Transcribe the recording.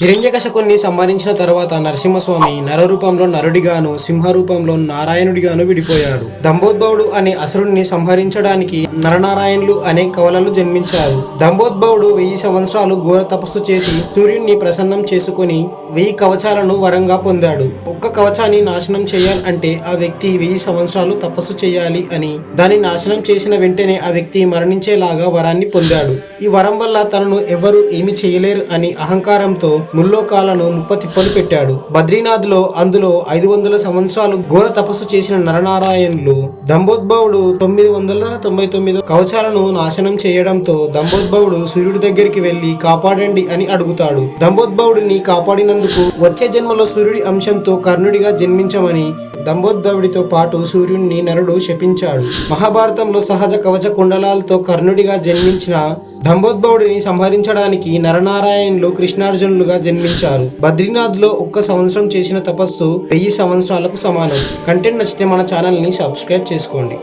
హిరణ్యకశకుణ్ణి సంహరించిన తర్వాత నరసింహస్వామి నరరూపంలో నరుడిగాను సింహరూపంలో నారాయణుడిగాను విడిపోయాడు. దంభోద్భవుడు అనే అసురుణ్ణి సంహరించడానికి నరనారాయణులు అనే కవలలు జన్మించారు. దంభోద్భవుడు వెయ్యి సంవత్సరాలు ఘోర తపస్సు చేసి సూర్యుణ్ణి ప్రసన్నం చేసుకుని వెయ్యి కవచాలను వరంగా పొందాడు. ఒక్క కవచాన్ని నాశనం చేయాలంటే ఆ వ్యక్తి వెయ్యి సంవత్సరాలు తపస్సు చేయాలి అని దాన్ని నాశనం చేసిన వెంటనే ఆ వ్యక్తి మరణించేలాగా వరాన్ని పొందాడు. ఈ వరం వల్ల తనను ఎవరు ఏమి చేయలేరు అని అహంకారంతో ముల్లోకాలను ముప్పతిప్పలు పెట్టాడు. బద్రీనాథ్లో అందులో ఐదు వందల సంవత్సరాలు ఘోర తపస్సు చేసిన నరనారాయణులు దంభోద్భవుడు తొమ్మిది వందల తొంభై తొమ్మిది కవచాలను నాశనం చేయడంతో దంభోద్భవుడు సూర్యుడి దగ్గరికి వెళ్ళి కాపాడండి అని అడుగుతాడు. దంభోద్భవుడిని కాపాడినందుకు వచ్చే జన్మలో సూర్యుడి అంశంతో కర్ణుడిగా జన్మించమని దంభోద్భవుడితో పాటు సూర్యుడిని నరుడు శపించాడు. మహాభారతంలో సహజ కవచ కుండలాలతో కర్ణుడిగా జన్మించిన దంభోద్భవుడిని సంహరించడానికి నరనారాయణులు కృష్ణార్జునులుగా జన్మించారు. బద్రీనాథ్లో ఒక్క సంవత్సరం చేసిన తపస్సు వెయ్యి సంవత్సరాలకు సమానం. కంటెంట్ నచ్చితే మన ఛానల్ని సబ్స్క్రైబ్ చేసుకోండి.